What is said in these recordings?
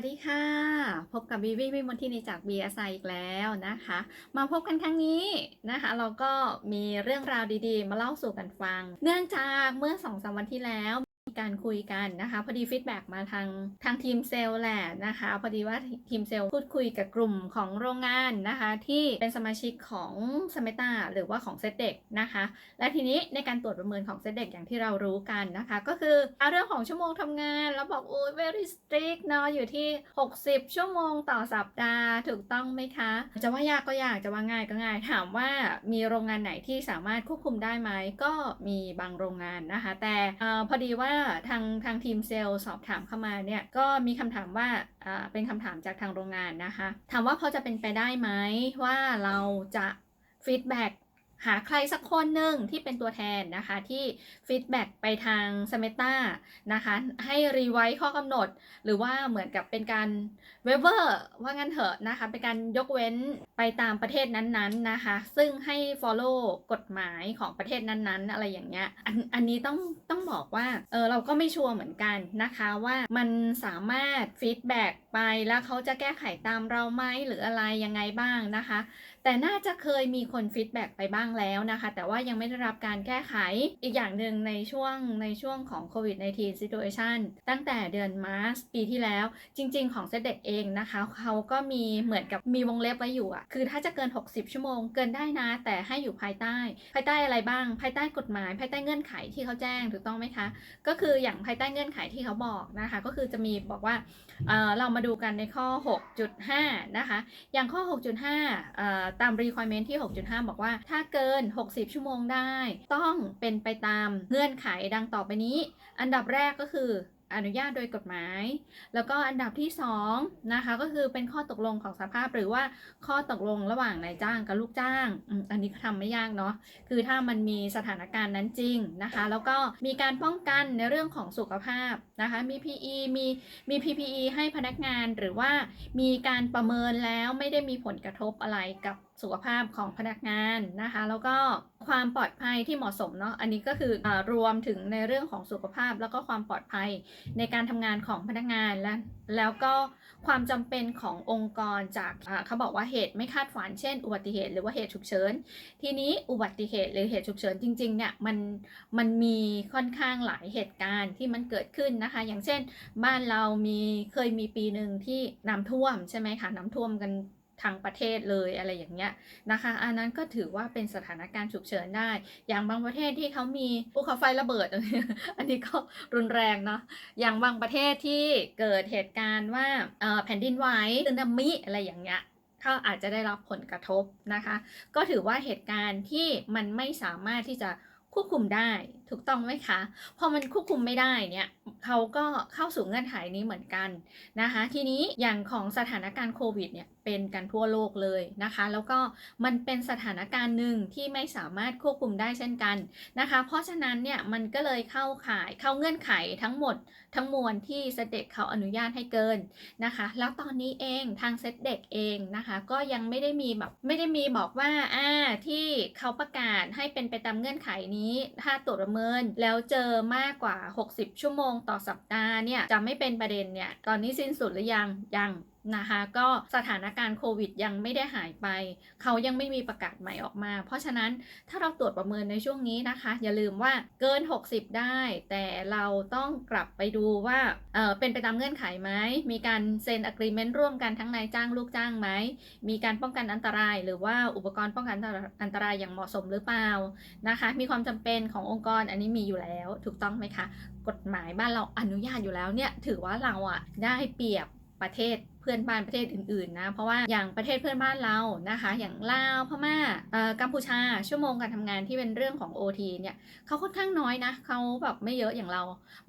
วัสดีค่ะ พบกับวิวิวิมลที่นีจากบีอาไซอีกแล้วนะคะ มาพบกันครั้งนี้นะคะ เราก็มีเรื่องราวดีๆ มาเล่าสู่กันฟัง เนื่องจากเมื่อสองสามวันที่แล้ว มีการคุยกันนะคะพอดีฟีดแบ็กมาทางทางทีมเซลล์แหละนะคะพอดีว่าทีมเซลล์พูดคุยกับกลุ่มของโรงงานนะคะที่เป็นสมาชิกของสเมตาหรือว่าของเซตเด็กนะคะและทีนี้ในการตรวจประเมินของเซตเด็กอย่างที่เรารู้กันนะคะก็คือเรื่องของชั่วโมงทำงานแล้วบอกโอ้ย very strict เนาะอยู่ที่ 60 ชั่วโมงต่อสัปดาห์ถูกต้องไหมคะ จะว่ายากก็ยากจะว่าง่ายก็ง่ายถามว่ามีโรงงานไหนที่สามารถควบคุมได้ไหมก็มีบางโรงงานนะคะ แต่อพอดีว่าทางทางทีมเซลล์สอบถามเข้ามาเนี่ยก็มีคำถามว่าอ่าเป็นคำถามจากทางโรงงานนะคะ ถามว่าพอจะเป็นไปได้ไหมว่าเราจะฟีดแบ็ก หาใครสักคนหนึ่งที่เป็นตัวแทนนะคะที่ฟีดแบ็กไปทางสเมตานะคะให้รีไวซ์ข้อกำหนด หรือว่าเหมือนกับเป็นการเวเวอร์ว่างั้นเถอะนะคะเป็นการยกเว้นไปตามประเทศนั้นๆนะคะ ซึ่งให้ follow กฎหมายของประเทศนั้นๆ อะไรอย่างเงี้ยอันอันนี้ต้องต้องบอกว่าเออเราก็ไม่ชัวร์เหมือนกันนะคะว่ามันสามารถฟีดแบ็กไปแล้วเขาจะแก้ไขตามเราไหมหรืออะไรยังไงบ้างนะคะแต่น่าจะเคยมีคนฟีดแบ็กไปบ้างแล้วนะคะ แต่ว่ายังไม่ได้รับการแก้ไขอีกอย่างหนึ่งในช่วงในช่วงของโควิด -19 situation ตั้งแต่เดือนมาร์สปีที่แล้ว จริง ๆ ของเซเด็กเองนะคะเขาก็มีเหมือนกับมีวงเล็บไว้อยู่อะคือถ้าจะเกิน 60 ชั่วโมงเกินได้นะ แต่ให้อยู่ภายใต้ ภายใต้อะไรบ้าง ภายใต้กฎหมาย ภายใต้เงื่อนไขที่เขาแจ้งถูกต้องไหมคะ ก็คืออย่างภายใต้เงื่อนไขที่เขาบอกนะคะ ก็คือจะมีบอกว่าเออเรามาดูกันในข้อ 6.5 นะคะ อย่างข้อ 6.5เอ่อตาม requirement ที่ 6.5 บอกว่า ถ้าเกิน 60 ชั่วโมงได้ ต้องเป็นไปตามเงื่อนไขดังต่อไปนี้ อันดับแรกก็คือ อนุญาตโดยกฎหมาย แล้วก็อันดับที่2นะคะก็คือเป็นข้อตกลงของสภาพหรือว่าข้อตกลงระหว่างนายจ้างกับลูกจ้าง อันนี้ก็ทำไม่ยากเนาะ คือถ้ามันมีสถานการณ์นั้นจริงนะคะ แล้วก็มีการป้องกันในเรื่องของสุขภาพนะคะ มี PE มีมี PPE ให้พนักงานหรือว่ามีการประเมินแล้วไม่ได้มีผลกระทบอะไรกับ สุขภาพของพนักงานนะคะ แล้วก็ความปลอดภัยที่เหมาะสมเนาะอันนี้ก็คืออรวมถึงในเรื่องของสุขภาพ แล้วก็ความปลอดภัยในการทำงานของพนักงานและแล้วก็ความจำเป็นขององค์กรจากเขาบอกว่าเหตุไม่คาดฝันเช่น อุบัติเหตุหรือว่าเหตุฉุกเฉินทีนี้อุบัติเหตุหรือเหตุฉุกเฉินจริงๆเนี่ยมันมันมีค่อนข้างหลายเหตุการณ์ที่มันเกิดขึ้นนะคะ อย่างเช่น บ้านเรามีเคยมีปีหนึ่งที่น้ำท่วมใช่ไหมคะน้ำท่วมกัน ทั้งประเทศเลยอะไรอย่างเงี้ยนะคะ อันนั้นก็ถือว่าเป็นสถานการณ์ฉุกเฉินได้ อย่างบางประเทศที่เขามีภูเขาไฟระเบิด อันนี้ก็รุนแรงเนาะ อย่างบางประเทศที่เกิดเหตุการณ์ว่าแผ่นดินไหวสึนามิอะไรอย่างเงี้ยเขาอาจจะได้รับผลกระทบนะคะ ก็ถือว่าเหตุการณ์ที่มันไม่สามารถที่จะควบคุมได้ ถูกต้องไหมคะ พอมันควบคุมไม่ได้เนี่ยเขาก็เข้าสู่เงื่อนไขนี้เหมือนกันนะคะ ทีนี้อย่างของสถานการณ์โควิดเนี่ยเป็นกันทั่วโลกเลยนะคะ แล้วก็มันเป็นสถานการณ์หนึ่งที่ไม่สามารถควบคุมได้เช่นกันนะคะ เพราะฉะนั้นเนี่ยมันก็เลยเข้าข่ายเข้าเงื่อนไขทั้งหมดทั้งมวลที่เซตเด็กเขาอนุญาตให้เกินนะคะ แล้วตอนนี้เองทางเซตเด็กเองนะคะ ก็ยังไม่ได้มีแบบไม่ได้มีบอกว่าอ่าที่เขาประกาศให้เป็นไปตามเงื่อนไขนี้ ถ้าตรวจประเมิน แล้วเจอมากกว่า 60 ชั่วโมงต่อสัปดาห์เนี่ยจะไม่เป็นประเด็นเนี่ยตอนนี้สิ้นสุดหรือยังยัง นะคะก็สถานการณ์โควิดยังไม่ได้หายไป เขายังไม่มีประกาศใหม่ออกมา เพราะฉะนั้นถ้าเราตรวจประเมินในช่วงนี้นะคะ อย่าลืมว่าเกิน 60 ได้ แต่เราต้องกลับไปดูว่าเออเป็นไปตามเงื่อนไขไหมมีการเซ็น agreement ร่วมกันทั้งนายจ้างลูกจ้างไหมมีการป้องกันอันตราย หรือว่าอุปกรณ์ป้องกันอันตรายอย่างเหมาะสมหรือเปล่านะคะ มีความจำเป็นขององค์กรอันนี้มีอยู่แล้วถูกต้องไหมคะ กฎหมายบ้านเราอนุญาตอยู่แล้วเนี่ยถือว่าเราอะได้เปรียบประเทศ พื่อนบ้านประเทศอื่นๆนะเพราะว่าอย่างประเทศเพื่อนบ้านเรานะคะ อย่างลาวพม่าเอ่อกัมพูชาชั่วโมงการทำงานที่เป็นเรื่องของ OT เนี่ยเขาค่อนข้างน้อยนะเขาแบบไม่เยอะอย่างเรา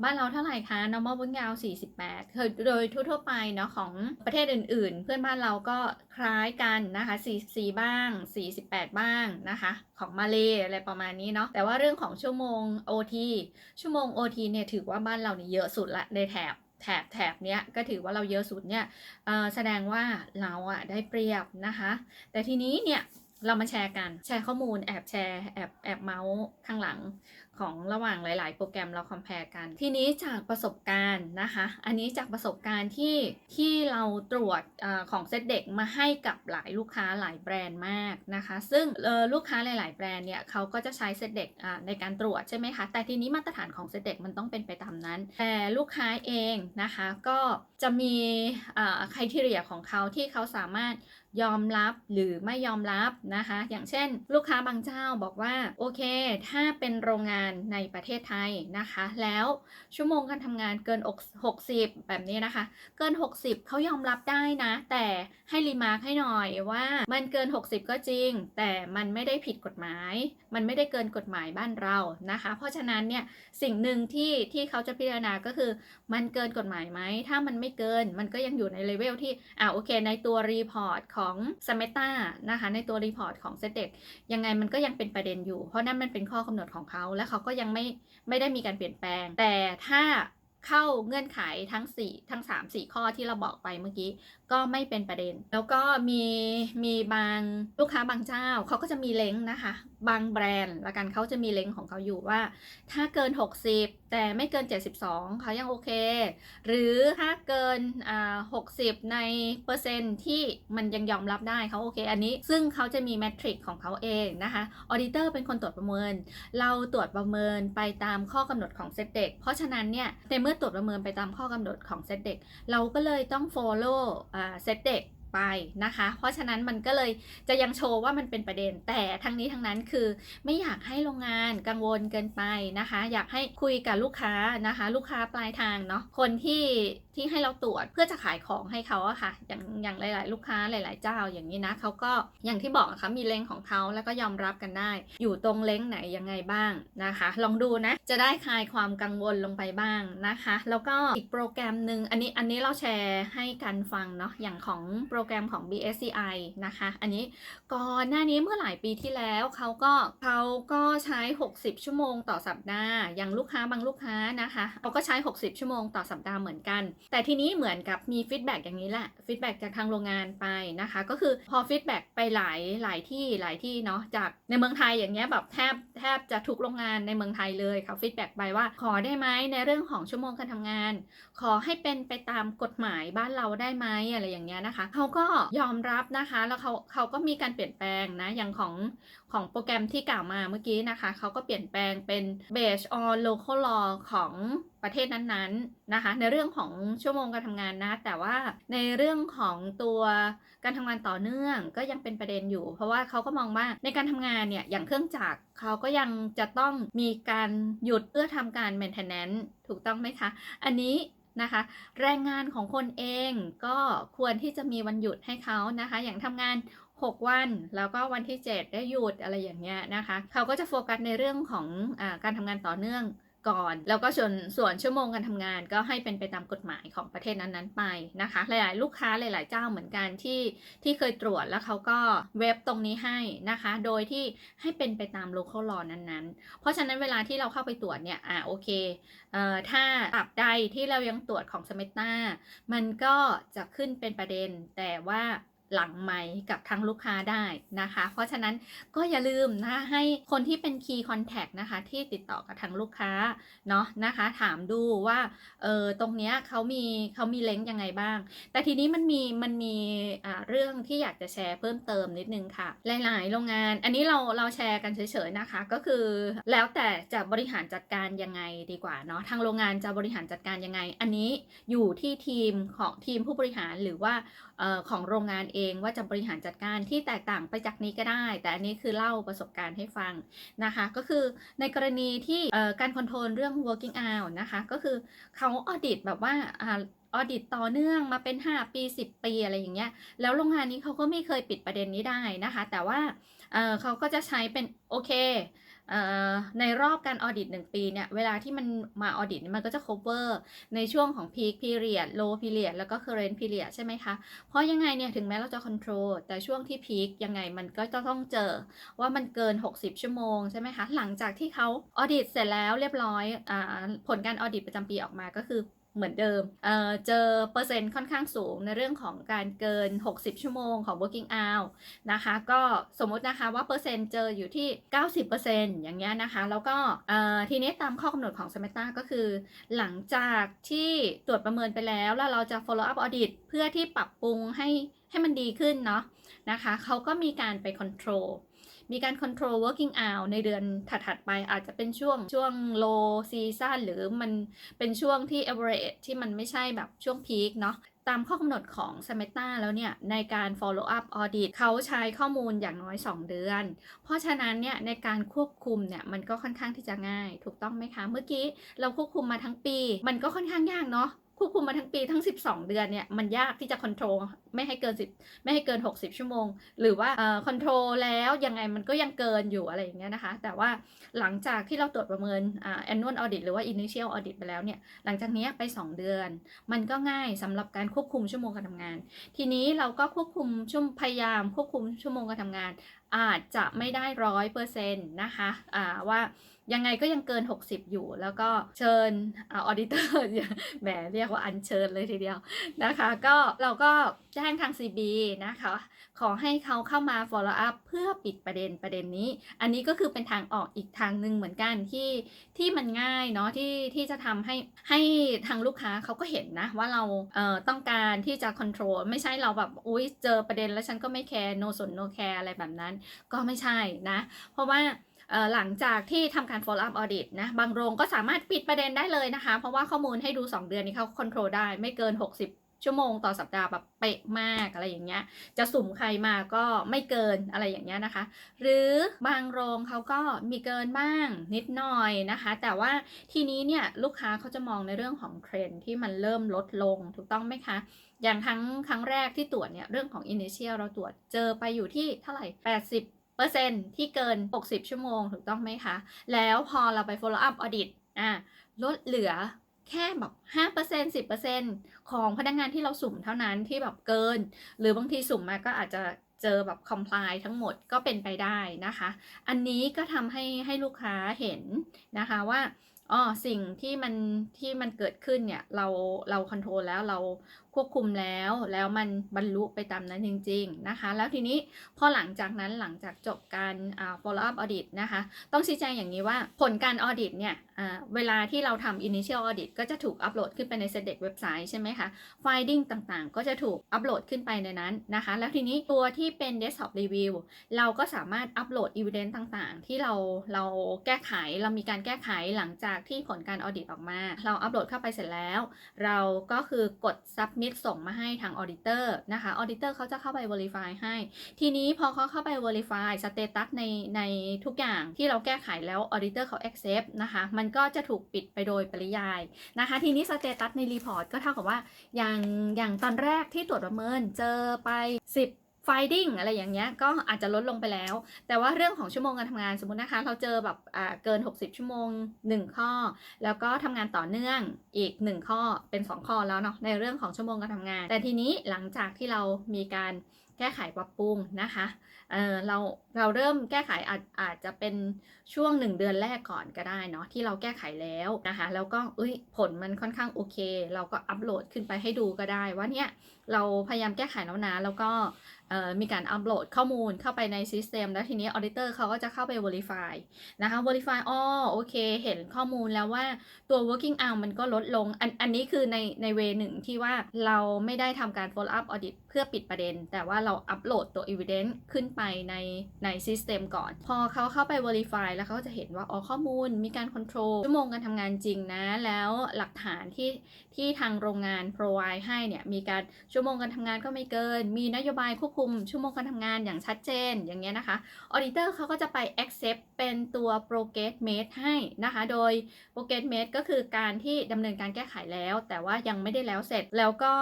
บ้านเราเท่าไหร่คะ normal working hour 48คือโดยทั่วๆไปเนาะของประเทศอื่นๆ เพื่อนบ้านเราก็คล้ายกันนะคะ 44 บ้าง 48 บ้างนะคะของมาเลอะไรประมาณนี้เนาะแต่ว่าเรื่องของชั่วโมง OT ชั่วโมง OT เนี่ยถือว่าบ้านเราเนี่ยเยอะสุดละในแถบ แถบแถบเนี้ยก็ถือว่าเราเยอะสุดเนี่ยแสดงว่าเราอะได้เปรียบนะคะ แต่ทีนี้เนี่ยเรามาแชร์กันแชร์ข้อมูลแอบแชร์แอบแอบเมาส์ข้างหลัง ของระหว่างหลาย ๆ โปรแกรมเราคอมเพลกัน ทีนี้จากประสบการณ์นะคะ อันนี้จากประสบการณ์ที่ที่เราตรวจอของเซตเด็กมาให้กับหลายลูกค้าหลายแบรนด์มากนะคะ ซึ่งลูกค้าหลาย ๆ แบรนด์เนี่ยเขาก็จะใช้เซตเด็กในการตรวจใช่ไหมคะ แต่ทีนี้มาตรฐานของเซตเด็กมันต้องเป็นไปตามนั้น แต่ลูกค้าเองนะคะก็จะมีอ่าคุณทีเรียของเขาที่เขาสามารถ ยอมรับหรือไม่ยอมรับนะคะ อย่างเช่น ลูกค้าบางเจ้าบอกว่าโอเค ถ้าเป็นโรงงานในประเทศไทยนะคะ แล้วชั่วโมงการทำงานเกิน 60 แบบนี้นะคะ เกิน 60 เขายอมรับได้นะ แต่ให้รีมาร์คให้หน่อยว่า มันเกิน 60 ก็จริง แต่มันไม่ได้ผิดกฎหมาย มันไม่ได้เกินกฎหมายบ้านเรานะคะ เพราะฉะนั้นเนี่ยสิ่งหนึ่งที่ที่เขาจะพิจารณาก็คือมันเกินกฎหมายไหมถ้ามันไม่เกินมันก็ยังอยู่ในเลเวลที่อ่าโอเค ในตัวรีพอร์ตขของ s m e t a นะคะ ในตัวรีพอร์ตของ s e t ยังไงมันก็ยังเป็นประเด็นอยู่ เพราะนั่นมันเป็นข้อกำหนดของเขา และเขาก็ยังไม่ไม่ได้มีการเปลี่ยนแปลง แต่ถ้าเข้าเงื่อนไขทั้ง 4 ทั้ง 3 4 ข้อที่เราบอกไปเมื่อกี้ ก็ไม่เป็นประเด็น แล้วก็มีมีบางลูกค้าบางเจ้าเขาก็จะมีเล้งนะคะ บางแบรนด์ละกันเขาจะมีเลงของเขาอยู่ว่า ถ้าเกิน 60 แต่ไม่เกิน 72เขายังโอเค หรือถ้าเกินอ่า60ในเปอร์เซ็นต์ที่มันยังยอมรับได้เขาโอเค อันนี้ซึ่งเขาจะมีแมทริกของเขาเองนะคะออดิเตอร์เป็นคนตรวจประเมิน เราตรวจประเมินไปตามข้อกำหนดของเซตเด็กเพราะฉะนั้นเนี่ยในเมื่อตรวจประเมินไปตามข้อกำหนดของเซตเด็กเราก็เลยต้อง follow อ่าเซตเด็ก ไปนะคะ เพราะฉะนั้นมันก็เลยจะยังโชว์ว่ามันเป็นประเด็น แต่ทั้งนี้ทั้งนั้นคือไม่อยากให้โรงงานกังวลเกินไปนะคะ อยากให้คุยกับลูกค้านะคะ ลูกค้าปลายทางเนาะคนที่ที่ให้เราตรวจเพื่อจะขายของให้เขาอะค่ะ อย่างอย่างหลาย ๆ ลูกค้าหลาย ๆ เจ้าอย่างนี้นะเขาก็อย่างที่บอกอะค่ะมีเลงของเขาแล้วก็ยอมรับกันได้ อยู่ตรงเลงไหนยังไงบ้างนะคะ ลองดูนะจะได้คลายความกังวลลงไปบ้างนะคะ แล้วก็อีกโปรแกรมหนึ่งอันนี้อันนี้เราแชร์ให้กันฟังเนาะอย่างของโปรแกรมของ BSCI นะคะ อันนี้ก่อนหน้านี้เมื่อหลายปีที่แล้วเขาก็เขาก็ใช้ 60 ชั่วโมงต่อสัปดาห์ อย่างลูกค้าบางลูกค้านะคะเขาก็ใช้ 60 ชั่วโมงต่อสัปดาห์เหมือนกัน แต่ทีนี้เหมือนกับมีฟีดแบ็กอย่างนี้แหละฟีดแบ็กจากทางโรงงานไปนะคะ ก็คือพอฟีดแบ็กไปหลายหลายที่หลายที่เนาะจากในเมืองไทยอย่างเงี้ยแบบแทบแทบจะทุกโรงงานในเมืองไทยเลยเขาฟีดแบ็กไปว่าขอได้ไหมในเรื่องของชั่วโมงการทำงาน ขอให้เป็นไปตามกฎหมายบ้านเราได้ไหมอะไรอย่างเงี้ยนะคะเขาก็ยอมรับนะคะ แล้วเขาเขาก็มีการเปลี่ยนแปลงนะ อย่างของของโปรแกรมที่กล่าวมาเมื่อกี้นะคะ เขาก็เปลี่ยนแปลงเป็น based on local law ของประเทศนั้นๆนะคะ ในเรื่องของชั่วโมงการทำงานนะ แต่ว่าในเรื่องของตัวการทำงานต่อเนื่องก็ยังเป็นประเด็นอยู่ เพราะว่าเขาก็มองว่าในการทำงานเนี่ยอย่างเครื่องจักรเขาก็ยังจะต้องมีการหยุดเพื่อทำการ maintenance ถูกต้องไหมคะ อันนี้ นะคะ แรงงานของคนเองก็ควรที่จะมีวันหยุดให้เขานะคะ อย่างทำงาน 6 วัน แล้วก็วันที่ 7 ได้หยุดอะไรอย่างเงี้ยนะคะ เขาก็จะโฟกัสในเรื่องของอการทำงานต่อเนื่อง ก่อน แล้วก็ส่วนส่วนชั่วโมงการทำงานก็ให้เป็นไปตามกฎหมายของประเทศนั้นๆไปนะคะ หลายๆ ลูกค้าหลาย ๆ เจ้าเหมือนกันที่ที่เคยตรวจแล้วเขาก็เว็บตรงนี้ให้นะคะ โดยที่ให้เป็นไปตาม local law นั้นๆ เพราะฉะนั้นเวลาที่เราเข้าไปตรวจเนี่ยอ่าโอเคเอ่อถ้าอับใดที่เรายังตรวจของสเมตามันก็จะขึ้นเป็นประเด็นแต่ว่า หลังไมค์กับทางลูกค้าได้นะคะ เพราะฉะนั้นก็อย่าลืมนะให้คนที่เป็น Key Contact นะคะที่ติดต่อกับทางลูกค้าเนาะนะคะถามดูว่าเออตรงเนี้ยเขามีเขามีเล้งยังไงบ้าง แต่ทีนี้มันมีมันมีเรื่องที่อยากจะแชร์เพิ่มเติมนิดนึงค่ะ หลาย ๆ โรงงาน อันนี้เราเราแชร์กันเฉย ๆ นะคะ ก็คือแล้วแต่จะบริหารจัดการยังไงดีกว่าเนาะทางโรงงานจะบริหารจัดการยังไง อันนี้อยู่ที่ทีมของทีมผู้บริหารหรือว่าออของโรงงานเองว่าจะบริหารจัดการที่แตกต่างไปจากนี้ก็ได้ แต่อันนี้คือเล่าประสบการณ์ให้ฟังนะคะ ก็คือในกรณีที่การคอนโทรลเรื่อง working hour นะคะก็คือเขาออดิตแบบว่าออดิตต่อเนื่องมาเป็น 5 ปี 10 ปีอะไรอย่างเงี้ย แล้วโรงงานนี้เขาก็ไม่เคยปิดประเด็นนี้ได้นะคะ แต่ว่าเเขาก็จะใช้เป็นโอเค ในรอบการออดิตหนึ่งปีเนี่ย เวลาที่มันมาออดิตมันก็จะ cover ในช่วงของ peak period low period แล้วก็ current period ใช่ไหมคะ เพราะยังไงเนี่ย ถึงแม้เราจะ control แต่ช่วงที่ peak ยังไงมันก็จะต้องเจอว่ามันเกิน 60 ชั่วโมงใช่ไหมคะ หลังจากที่เขาออดิตเสร็จแล้วเรียบร้อยอผลการออดิตประจำปีออกมาก็คือ เหมือนเดิมเเจอเปอร์เซ็นต์ค่อนข้างสูงในเรื่องของการเกิน 60 ชั่วโมงของ working hour นะคะ ก็สมมตินะคะว่าเปอร์เซ็นต์เจออยู่ที่ 90%อย่างเงี้ยนะคะ แล้วก็ทีนี้ตามข้อกำหนดของ s m e t a ก็คือ หลังจากที่ตรวจประเมินไปแล้ว แล้วเราจะ follow up audit เพื่อที่ปรับปรุงให้ให้มันดีขึ้นเนาะนะคะเขาก็มีการไป control มีการ control working hour ในเดือนถัดๆไปอาจจะเป็นช่วงช่วง low season หรือมันเป็นช่วงที่ average ที่มันไม่ใช่แบบช่วง peak เนาะตามข้อกำหนดของ s m e t a แล้วเนี่ย ในการ follow up audit เขาใช้ข้อมูลอย่างน้อย 2 เดือน เพราะฉะนั้นเนี่ยในการควบคุมเนี่ยมันก็ค่อนข้างที่จะง่าย ถูกต้องไหมคะ เมื่อกี้เราควบคุมมาทั้งปี มันก็ค่อนข้างยากเนาะ ควบคุมมาทั้งปีทั้ง 12 เดือนเนี่ยมันยากที่จะ control ไม่ให้เกิน 10 ไม่ให้เกิน 60 ชั่วโมง หรือว่าเอ่อ control แล้วยังไงมันก็ยังเกินอยู่อะไรอย่างเงี้ยนะคะ แต่ว่าหลังจากที่เราตรวจประเมินอ่า annual audit หรือว่า initial audit ไปแล้วเนี่ยหลังจากนี้ไป 2 เดือน มันก็ง่ายสำหรับการควบคุมชั่วโมงการทำงาน ทีนี้เราก็ควบคุมชั่วพยายามควบคุมชั่วโมงการทำงาน อาจจะไม่ได้ร้อยเปอร์เซ็นต์นะคะอ่าว่า ยังไงก็ยังเกิน 60 อยู่ แล้วก็เชิญออดิเตอร์แหมเรียกว่าอัญเชิญเลยทีเดียวนะคะ ก็เราก็แจ้งทาง CB นะคะ ขอให้เขาเข้ามา follow up เพื่อปิดประเด็นประเด็นนี้ อันนี้ก็คือเป็นทางออกอีกทางหนึ่งเหมือนกันที่ที่มันง่ายเนาะที่ที่จะทำให้ให้ทางลูกค้าเขาก็เห็นนะ ว่าเราเอ่อต้องการที่จะ control ไม่ใช่เราแบบอุ้ยเจอประเด็นแล้วฉันก็ไม่แคร์ no สน no care อะไรแบบนั้น ก็ไม่ใช่นะ เพราะว่า หลังจากที่ทำการ follow up audit นะบางโรงก็สามารถปิดประเด็นได้เลยนะคะ เพราะว่าข้อมูลให้ดู 2 เดือนนี้เขา control ได้ไม่เกิน 60ชั่วโมงต่อสัปดาห์แบบเป๊ะมากอะไรอย่างเงี้ย จะสุ่มใครมาก็ไม่เกินอะไรอย่างเงี้ยนะคะ หรือบางโรงเขาก็มีเกินบ้างนิดหน่อยนะคะ แต่ว่าทีนี้เนี่ยลูกค้าเขาจะมองในเรื่องของเทรนที่มันเริ่มลดลงถูกต้องไหมคะ อย่างครั้งครั้งแรกที่ตรวจเนี่ยเรื่องของ initial เราตรวจเจอไปอยู่ที่เท่าไหร่ 80 เปอร์เซ็นที่เกิน 60 ชั่วโมงถูกต้องไหมคะ แล้วพอเราไป follow up audit อ่าลดเหลือแค่แบบ 5% 10%ของพนักงานที่เราสุ่มเท่านั้นที่แบบเกิน หรือบางทีสุ่มมาก็อาจจะเจอแบบ comply ทั้งหมดก็เป็นไปได้นะคะ อันนี้ก็ทำให้ให้ลูกค้าเห็นนะคะว่า อ๋อสิ่งที่มันที่มันเกิดขึ้นเนี่ย เราเราคอนโทรลแล้วเราควบคุมแล้วแล้วมันบรรลุไปตามนั้นจริง ๆนะคะ แล้วทีนี้พอหลังจากนั้นหลังจากจบการอ่า follow up audit นะคะ ต้องชี้แจงอย่างนี้ว่าผลการ audit เนี่ยอ่าเวลาที่เราทำ initial audit ก็จะถูกอัปโหลดขึ้นไปใน SEDEC เว็บไซต์ใช่ไหมคะ finding ต่างๆ ก็จะถูกอัปโหลดขึ้นไปในนั้นนะคะ แล้วทีนี้ตัวที่เป็น desktop review เราก็สามารถอัปโหลด evidence ต่างๆ ที่เราเราแก้ไขเรามีการแก้ไขหลังจากที่ผลการ audit ออกมา เราอัปโหลดเข้าไปเสร็จแล้ว เราก็คือกด submit ส่งมาให้ทาง auditor นะคะ auditor เขาจะเข้าไป verify ให้ ทีนี้พอเขาเข้าไป verify status ในในทุกอย่างที่เราแก้ไขแล้ว auditor เขา accept นะคะมันก็จะถูกปิดไปโดยปริยายนะคะ ทีนี้ status ใน report ก็เท่ากับว่าอย่างอย่างตอนแรกที่ตรวจประเมินเจอไป 10 finding อะไรอย่างเงี้ยก็อาจจะลดลงไปแล้ว แต่ว่าเรื่องของชั่วโมงการทำงานสมมตินะคะ เราเจอแบบเกิน 60 ชั่วโมง 1 ข้อ แล้วก็ทำงานต่อเนื่องอีก 1 ข้อเป็น 2 ข้อแล้วเนาะในเรื่องของชั่วโมงการทำงาน แต่ทีนี้หลังจากที่เรามีการแก้ไขปรับปรุงนะคะเเราเราเริ่มแก้ไขอาจอาจจะเป็นช่วง 1 เดือนแรกก่อนก็ได้เนาะที่เราแก้ไขแล้วนะคะ แล้วก็เอ้ยผลมันค่อนข้างโอเค เราก็อัปโหลดขึ้นไปให้ดูก็ได้ ว่าเนี่ยเราพยายามแก้ไขแล้วนะ แล้วก็มีการอัปโหลดข้อมูลเข้าไปในซิสเต็มแล้วทีนี้ออ d ดิเตอร์เขาก็จะเข้าไป Verify นะคะ Verify อ๋อโอเค เห็นข้อมูลแล้วว่าตัว working hour มันก็ลดลง อันอันนี้คือในในเวหนึ่งที่ว่าเราไม่ได้ทำการ follow up audit เพื่อปิดประเด็น แต่ว่าเราอัปโหลดตัว evidence ขึ้นไปในใน system ก่อน พอเขาเข้าไป verify แล้วเขาก็จะเห็นว่าอ๋อข้อมูลมีการ control ชั่วโมงการทำงานจริงนะ แล้วหลักฐานที่ที่ทางโรงงาน provide ให้เนี่ย มีการชั่วโมงการทำงานก็ไม่เกิน มีนโยบายควบคุมชั่วโมงการทำงานอย่างชัดเจนอย่างเงี้ยนะคะ auditor เขาก็จะไป accept เป็นตัว progress mate ให้นะคะ โดย progress mate ก็คือการที่ดำเนินการแก้ไขแล้ว แต่ว่ายังไม่ได้แล้วเสร็จแล้วก็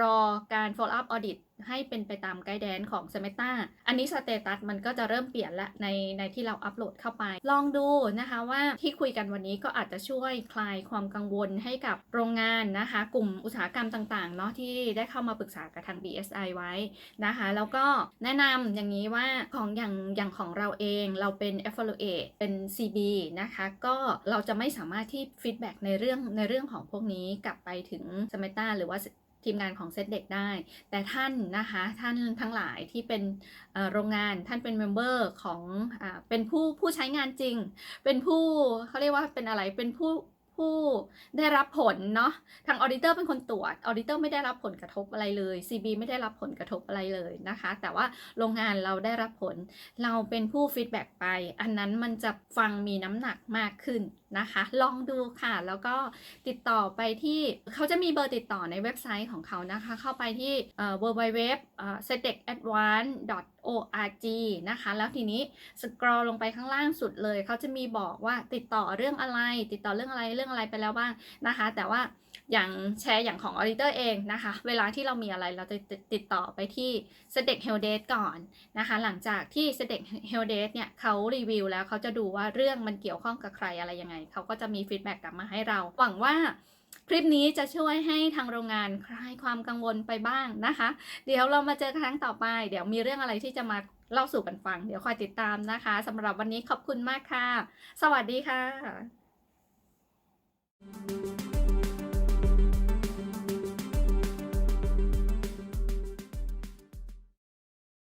รอการ follow up audit ให้เป็นไปตามไกด์แดนของ s m e t a อันนี้สเตตัสมันก็จะเริ่มเปลี่ยนละในในที่เราอัปโหลดเข้าไป ลองดูนะคะว่าที่คุยกันวันนี้ก็อาจจะช่วยคลายความกังวลให้กับโรงงานนะคะ กลุ่มอุตสาหกรรมต่างๆเนาะที่ได้เข้ามาปรึกษากับทาง BSI ไว้นะคะ แล้วก็แนะนำอย่างนี้ว่าของอย่างอย่างของเราเองเราเป็น affiliate เป็น CB นะคะ ก็เราจะไม่สามารถที่ feedback ในเรื่องในเรื่องของพวกนี้กลับไปถึง s m e t a หรือว่า ทีมงานของเซตเด็กได้ แต่ท่านนะคะท่านทั้งหลายที่เป็นโรงงานท่านเป็นเมมเบอร์ของอเป็นผู้ผู้ใช้งานจริง เป็นผู้เขาเรียกว่าเป็นอะไรเป็นผู้ผู้ได้รับผลเนาะทางออดิเตอร์เป็นคนตรวจออดิเตอร์ไม่ได้รับผลกระทบอะไรเลย CB ไม่ได้รับผลกระทบอะไรเลยนะคะ แต่ว่าโรงงานเราได้รับผลเราเป็นผู้ฟีดแบ็กไป อันนั้นมันจะฟังมีน้ำหนักมากขึ้น นะคะ ลองดูค่ะ แล้วก็ติดต่อไปที่เขาจะมีเบอร์ติดต่อในเว็บไซต์ของเขานะคะ เข้าไปที่เอ่อ www s e t e c a d v a n c e org นะคะ แล้วทีนี้สครอลลงไปข้างล่างสุดเลย เขาจะมีบอกว่าติดต่อเรื่องอะไร ติดต่อเรื่องอะไรเรื่องอะไรไปแล้วบ้างนะคะ แต่ว่า อย่างแชร์อย่างของ Auditor เองนะคะ เวลาที่เรามีอะไรเราจะติดต่อไปที่ s e d e c h e l d a t e ก่อนนะคะ หลังจากที่ s e d e c h e l d a t e เนี่ยเขารีวิวแล้วเขาจะดูว่าเรื่องมันเกี่ยวข้องกับใครอะไรยังไง เขาก็จะมีฟีดแบ็กกลับมาให้เรา หวังว่าคลิปนี้จะช่วยให้ทางโรงงานคลายความกังวลไปบ้างนะคะ เดี๋ยวเรามาเจอครั้งต่อไป เดี๋ยวมีเรื่องอะไรที่จะมาเล่าสู่กันฟัง เดี๋ยวคอยติดตามนะคะสำหรับวันนี้ขอบคุณมากค่ะ สวัสดีค่ะ